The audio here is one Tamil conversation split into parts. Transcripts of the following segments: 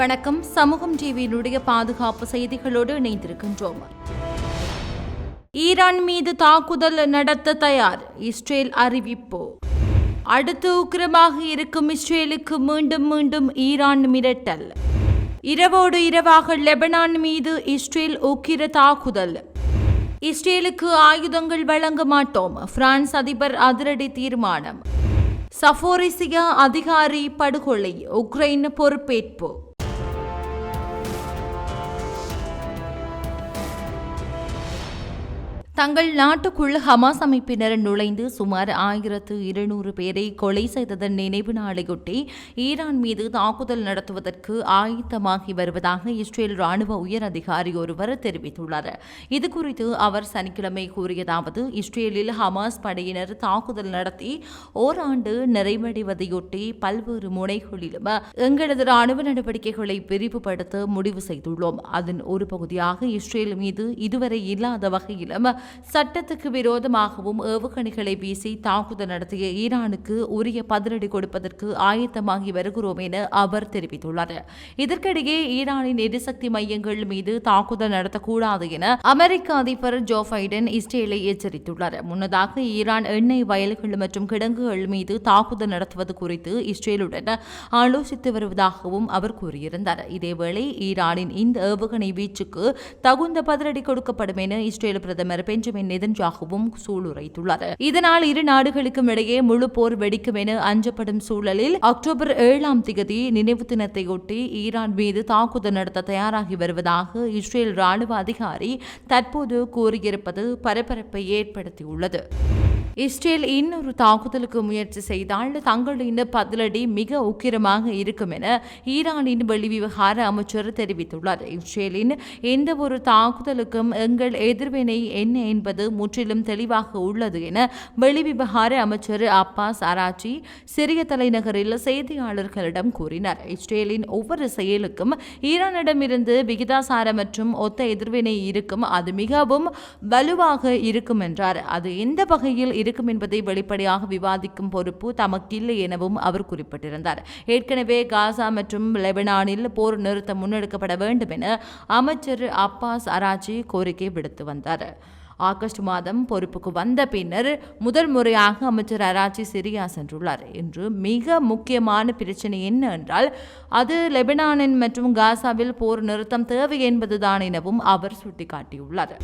வணக்கம். சமூகம் டிவியினுடைய பாதுகாப்பு செய்திகளோடு இணைந்திருக்கின்றோம். ஈரான் மீது தாக்குதல் நடத்த தயார். இஸ்ரேல் அறிவிப்பு. அடுத்து உக்கிரமாக இருக்கும் இஸ்ரேலுக்கு மீண்டும் மீண்டும் ஈரான் மிரட்டல். இரவோடு இரவாக லெபனான் மீது இஸ்ரேல் உக்கிர தாக்குதல். இஸ்ரேலுக்கு ஆயுதங்கள் வழங்க மாட்டோம். பிரான்ஸ் அதிபர் அதிரடி தீர்மானம். சஃபோரிசியா அதிகாரி படுகொலை. உக்ரைன் பொறுப்பேற்பு. தங்கள் நாட்டுக்குள் ஹமாஸ் அமைப்பினர் நுழைந்து சுமார் ஆயிரத்து இருநூறு பேரை கொலை செய்ததன் நினைவு நாளையொட்டி ஈரான் மீது தாக்குதல் நடத்துவதற்கு ஆயத்தமாகி வருவதாக இஸ்ரேல் ராணுவ உயர் அதிகாரி ஒருவர் தெரிவித்துள்ளார். இதுகுறித்து அவர் சனிக்கிழமை கூறியதாவது இஸ்ரேலில் ஹமாஸ் படையினர் தாக்குதல் நடத்தி ஓராண்டு நிறைவடைவதையொட்டி பல்வேறு முனைகளிலும் எங்களது ராணுவ நடவடிக்கைகளை விரிவுபடுத்த முடிவு செய்துள்ளோம். அதன் ஒரு பகுதியாக இஸ்ரேல் மீது இதுவரை இல்லாத வகையிலும் சட்டத்துக்கு விரோதமாகவும் ஏவுகணைகளை வீசி தாக்குதல் நடத்திய ஈரானுக்கு உரிய பதிலடி கொடுப்பதற்கு ஆயத்தமாகி வருகிறோம் என அவர் தெரிவித்துள்ளார். இதற்கிடையே ஈரானின் எரிசக்தி மையங்கள் மீது தாக்குதல் நடத்தக்கூடாது என அமெரிக்க அதிபர் ஜோ பைடன் இஸ்ரேலை எச்சரித்துள்ளார். முன்னதாக ஈரான் எண்ணெய் வயல்கள் மற்றும் கிடங்குகள் மீது தாக்குதல் நடத்துவது குறித்து இஸ்ரேலுடன் ஆலோசித்து வருவதாகவும் அவர் கூறியிருந்தார். இதேவேளை ஈரானின் இந்த ஏவுகணை வீச்சுக்கு தகுந்த பதிலடி கொடுக்கப்படும் என இஸ்ரேல் பிரதமர் பெஞ்சமின் நெதன்ஜாகவும் சூளுரைத்துள்ளார் இதனால் இரு நாடுகளுக்கும் இடையே முழு போர் வெடிக்கும் என அஞ்சப்படும் சூழலில் அக்டோபர் ஏழாம் திகதி நினைவு தினத்தையொட்டி ஈரான் மீது தாக்குதல் நடத்த தயாராகி வருவதாக இஸ்ரேல் ராணுவ அதிகாரி தற்போது கூறியிருப்பது பரபரப்பை ஏற்படுத்தியுள்ளது. இஸ்ரேல் இன்னொரு தாக்குதலுக்கு முயற்சி செய்தால் தங்களின் பதிலடி மிக உக்கிரமாக இருக்கும் என ஈரானின் வெளிவிவகார அமைச்சர் தெரிவித்துள்ளார். இஸ்ரேலின் எந்த ஒரு தாக்குதலுக்கும் எங்கள் எதிர்வினை என்ன என்பது முற்றிலும் தெளிவாக உள்ளது என வெளிவிவகார அமைச்சர் அப்பாஸ் அராச்சி சிறிய தலைநகரில் செய்தியாளர்களிடம் கூறினார். இஸ்ரேலின் ஒவ்வொரு செயலுக்கும் ஈரானிடமிருந்து விகிதாசார மற்றும் ஒத்த எதிர்வினை இருக்கும் அது மிகவும் வலுவாக இருக்கும் என்றார். அது எந்த வகையில் இருக்கும் என்பதை வெளிப்படையாக விவாதிக்கும் பொறுப்பு தமக்கில்லை எனவும் அவர் குறிப்பிட்டிருந்தார். ஏற்கனவே காசா மற்றும் லெபனானில் போர் நிறுத்தம் முன்னெடுக்கப்பட வேண்டும் என அமைச்சர் அப்பாஸ் அராஜி கோரிக்கை விடுத்து வந்தார். ஆகஸ்ட் மாதம் பொறுப்புக்கு வந்த பின்னர் முதல் முறையாக அமைச்சர் அராச்சி சிரியா சென்றுள்ளார். என்று மிக முக்கியமான பிரச்சனை என்ன என்றால் அது லெபனானின் மற்றும் காசாவில் போர் நிறுத்தம் தேவை என்பதுதான் எனவும் அவர் சுட்டிக்காட்டியுள்ளார்.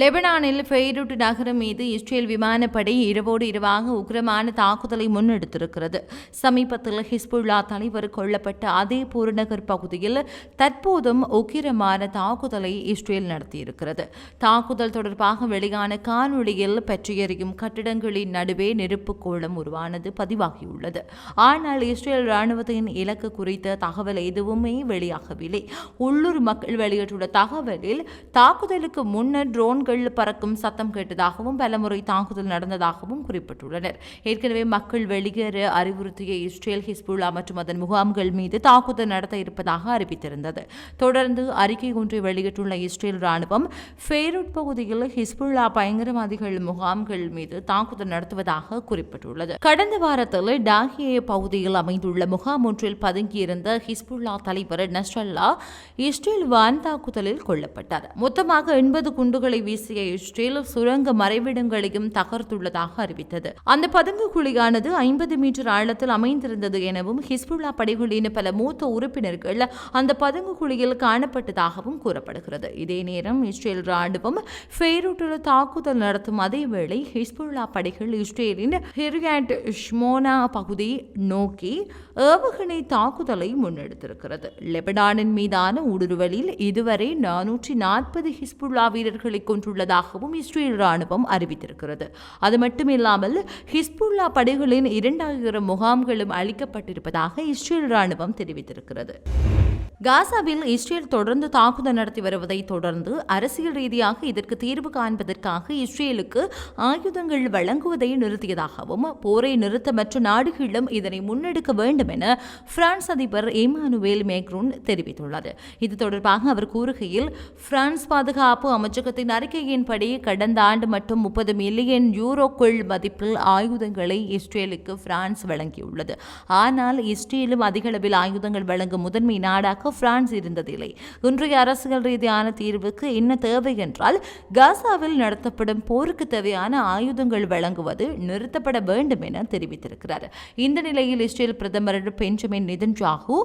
லெபனானில் பெய்ரூட் நகரம் மீது இஸ்ரேல் விமானப்படை இரவோடு இரவாக உக்கிரமான தாக்குதலை முன்னெடுத்திருக்கிறது. சமீபத்தில் ஹிஸ்புல்லா தலைவர் கொல்லப்பட்ட அதே புறநகர் பகுதியில் தற்போதும் உக்கிரமான தாக்குதலை இஸ்ரேல் நடத்தியிருக்கிறது. தாக்குதல் தொடர்பாக வெளியான காணொளியில் பற்றியறியும் கட்டிடங்களின் நடுவே நெருப்பு கோளம் உருவானது பதிவாகியுள்ளது. ஆனால் இஸ்ரேல் ராணுவத்தின் இலக்கு குறித்த தகவல் எதுவுமே வெளியாகவில்லை. உள்ளூர் மக்கள் வெளியிட்டுள்ள தகவலில் தாக்குதலுக்கு முன்னர் ட்ரோன் ட்ரோன்கள் பறக்கும் சத்தம் கேட்டதாகவும் பலமுறை தாக்குதல் நடந்ததாகவும் குறிப்பிட்டுள்ளனர். ஏற்கனவே மக்கள் வெளியேற அறிவுறுத்திய இஸ்ரேல் ஹிஸ்புல்லா மற்றும் அதன் முகாம்கள் மீது தாக்குதல் நடத்த இருப்பதாக அறிவித்திருந்தது. தொடர்ந்து அறிக்கை ஒன்றை வெளியிட்டுள்ள இஸ்ரேல் ராணுவம் ஃபேரூட் பகுதியில் ஹிஸ்புல்லா பயங்கரவாதிகள் முகாம்கள் மீது தாக்குதல் நடத்துவதாக குறிப்பிட்டுள்ளது. கடந்த வாரத்தில் டாகியே பகுதியில் அமைந்துள்ள முகாம் ஒன்றில் பதுங்கியிருந்த ஹிஸ்புல்லா தலைவர் நஸ்ரல்லா இஸ்ரேல் வான் தாக்குதலில் கொல்லப்பட்டார். மொத்தமாக எண்பது குண்டுகளை வீசிய இஸ்ரேல் சுரங்க மறைவிடங்களையும் தகர்த்துள்ளதாக அறிவித்தது. அந்த பதுங்கு குழியானது ஐம்பது மீட்டர் ஆழத்தில் அமைந்திருந்தது எனவும் ஹிஸ்புல்லா படைகளின் பல மூத்த உறுப்பினர்கள் அந்த பதுங்கு குழியில் காணப்பட்டதாகவும் கூறப்படுகிறது. இதே நேரம் இஸ்ரேல் ராணுவம் ஃபெய்ரூட்டில் தாக்குதல் நடத்தும் அதேவேளை ஹிஸ்புல்லா படைகள் இஸ்ரேலின் ஹிரியாட் ஷ்மோனா பகுதி நோக்கி ஏவுகணை தாக்குதலை முன்னெடுத்திருக்கிறது. லெபனானின் மீதான ஊடுருவலில் இதுவரை நானூற்றி நாற்பது ஹிஸ்புல்லா வீரர்களை கொண்டுள்ளதாகவும் இஸ்ரேல் ராணுவம் அறிவித்திருக்கிறது. அது மட்டுமில்லாமல் ஹிஸ்புல்லா படைகளின் இரண்டாயிரம் முகாம்களும் அளிக்கப்பட்டிருப்பதாக இஸ்ரேல் ராணுவம் தெரிவித்திருக்கிறது. காசாவில் இஸ்ரேல் தொடர்ந்து தாக்குதல் நடத்தி வருவதை தொடர்ந்து அரசியல் ரீதியாக இதற்கு தீர்வு காண்பதற்காக இஸ்ரேலுக்கு ஆயுதங்கள் வழங்குவதை நிறுத்தியதாகவும் போரை நிறுத்த மற்ற நாடுகளிலும் இதனை முன்னெடுக்க வேண்டும் என பிரான்ஸ் அதிபர் இமானுவேல் மேக்ரூன் தெரிவித்துள்ளார் இது தொடர்பாக அவர் கூறுகையில் பிரான்ஸ் பாதுகாப்பு அமைச்சகத்தின் அறிக்கையின்படி கடந்த ஆண்டு மட்டும் முப்பது மில்லியன் யூரோக்குள் மதிப்பில் ஆயுதங்களை இஸ்ரேலுக்கு பிரான்ஸ் வழங்கியுள்ளது. ஆனால் இஸ்ரேலும் அதிக அளவில் ஆயுதங்கள் வழங்கும் முதன்மை நாடாக பிரான்ஸ் இருந்ததில்லை. இன்றைய அரசியல் ரீதியான தீர்வுக்கு என்ன தேவை என்றால் காசாவில் நடத்தப்படும் போருக்கு தேவையான ஆயுதங்கள் வழங்குவது நிறுத்தப்பட வேண்டும் என தெரிவித்திருக்கிறார். இந்த நிலையில் இஸ்ரேல் பிரதமர் பெஞ்சமின் நிதன்ஜாகு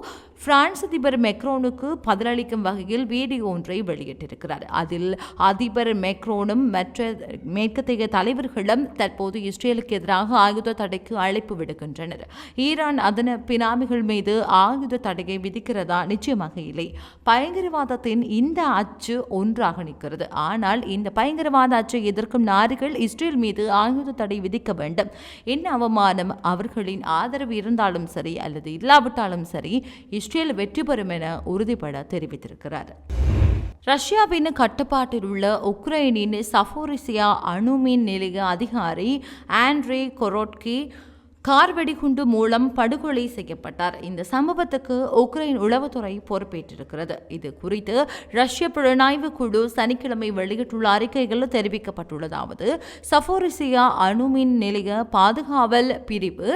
பிரான்ஸ் அதிபர் மெக்ரோனுக்கு பதிலளிக்கும் வகையில் வீடியோ ஒன்றை வெளியிட்டிருக்கிறார். அதில் அதிபர் மெக்ரோனும் மற்ற மேற்கத்திய தலைவர்களும் தற்போது இஸ்ரேலுக்கு எதிராக ஆயுத தடைக்கு அழைப்பு விடுக்கின்றனர். ஈரான் அதன பினாமிகள் மீது ஆயுத தடையை விதிக்கிறதா நிச்சயமாக இல்லை. பயங்கரவாதத்தின் இந்த அச்சு ஒன்றாக நிற்கிறது. ஆனால் இந்த பயங்கரவாத அச்சை எதிர்க்கும் நாடுகள் இஸ்ரேல் மீது ஆயுத தடை விதிக்க வேண்டும். என்ன அவமானம்? அவர்களின் ஆதரவு இருந்தாலும் சரி அல்லது இல்லாவிட்டாலும் சரி இஸ்ரேல் வெற்றி பெறும் என உறுதிபட தெரிவித்திருக்கிறார். ரஷ்யாவின் கட்டுப்பாட்டில் உள்ள உக்ரைனின் சஃபோரிசியா அணுமின் நிலைய அதிகாரி ஆண்ட்ரே கொரோட்கி கார் வெடிகுண்டு மூலம் படுகொலை செய்யப்பட்டார். இந்த சம்பவத்துக்கு உக்ரைன் உளவுத்துறை பொறுப்பேற்றிருக்கிறது. இது குறித்து ரஷ்ய புலனாய்வு குழு சனிக்கிழமை வெளியிட்டுள்ள அறிக்கைகள் தெரிவிக்கப்பட்டுள்ளதாவது சஃபோரிசியா அணுமின் நிலைய பாதுகாவல் பிரிவு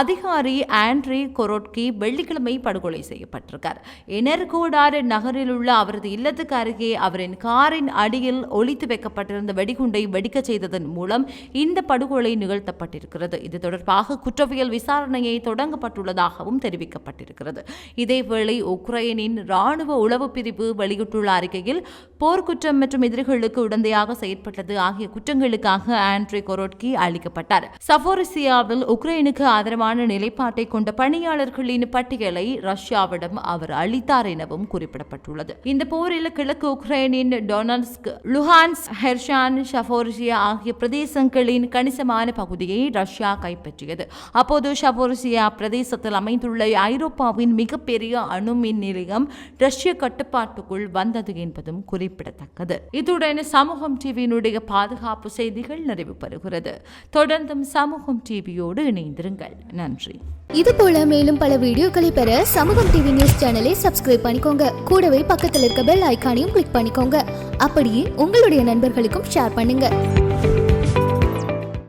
அதிகாரி ஆண்ட்ரி கொரோட்கி வெள்ளிக்கிழமை படுகொலை செய்யப்பட்டிருக்கார். எனர்கோடார் நகரில் உள்ள அவரது இல்லத்துக்கு அருகே அவரின் காரின் அடியில் ஒழித்து வைக்கப்பட்டிருந்த வெடிகுண்டை வெடிக்கச் செய்ததன் மூலம் இந்த படுகொலை நிகழ்த்தப்பட்டிருக்கிறது. இது தொடர்பாக குற்றவியல் விசாரணையை தொடங்கப்பட்டுள்ளதாகவும் தெரிவிக்கப்பட்டிருக்கிறது. இதேவேளை உக்ரைனின் ராணுவ உளவு பிரிவு வெளியிட்டுள்ள அறிக்கையில் போர்க்குற்றம் மற்றும் எதிரிகளுக்கு உடந்தையாக செயற்பட்டது ஆகிய குற்றங்களுக்காக ஆண்ட்ரி கொரோட்கி அளிக்கப்பட்டார். சஃபோரிசியாவில் உக்ரைனுக்கு ஆதரவான நிலைப்பாட்டை கொண்ட பணியாளர்களின் பட்டியலை ரஷ்யாவிடம் அவர் அளித்தார் எனவும் குறிப்பிடப்பட்டுள்ளது. இந்த போரில் கிழக்கு உக்ரைனின் டொனல்ஸ்க் லுஹான்ஸ் ஹெர்ஷான் ஷஃபோரிசியா ஆகிய பிரதேசங்களின் கணிசமான பகுதியை ரஷ்யா கைப்பற்றியது. அப்போது ஷபோர்சியா பிரதேசத்தில் அமைந்துள்ள ஐரோப்பாவின் மிகப்பெரிய அணுமின் நிலையம் ரஷ்ய கட்டுப்பாட்டுக்குள் வந்தது என்பதும் குறிப்பிடத்தக்கது. இத்துடன் சமூகம் டிவியினுடைய பாதுகாப்பு செய்திகள் நிறைவு பெறுகிறது. தொடர்ந்தும் சமூகம் டிவியோடு இணைந்திருங்கள். நன்றி. இது போல மேலும் பல வீடியோக்களை பெற சமூகம் டிவி நியூஸ் சேனலை சப்ஸ்கிரைப் பண்ணிக்கோங்க. கூடவே பக்கத்தில் இருக்க பெல் ஐக்கானையும் கிளிக் பண்ணிக்கோங்க. அப்படியே உங்களுடைய நண்பர்களுக்கும் ஷேர் பண்ணுங்க.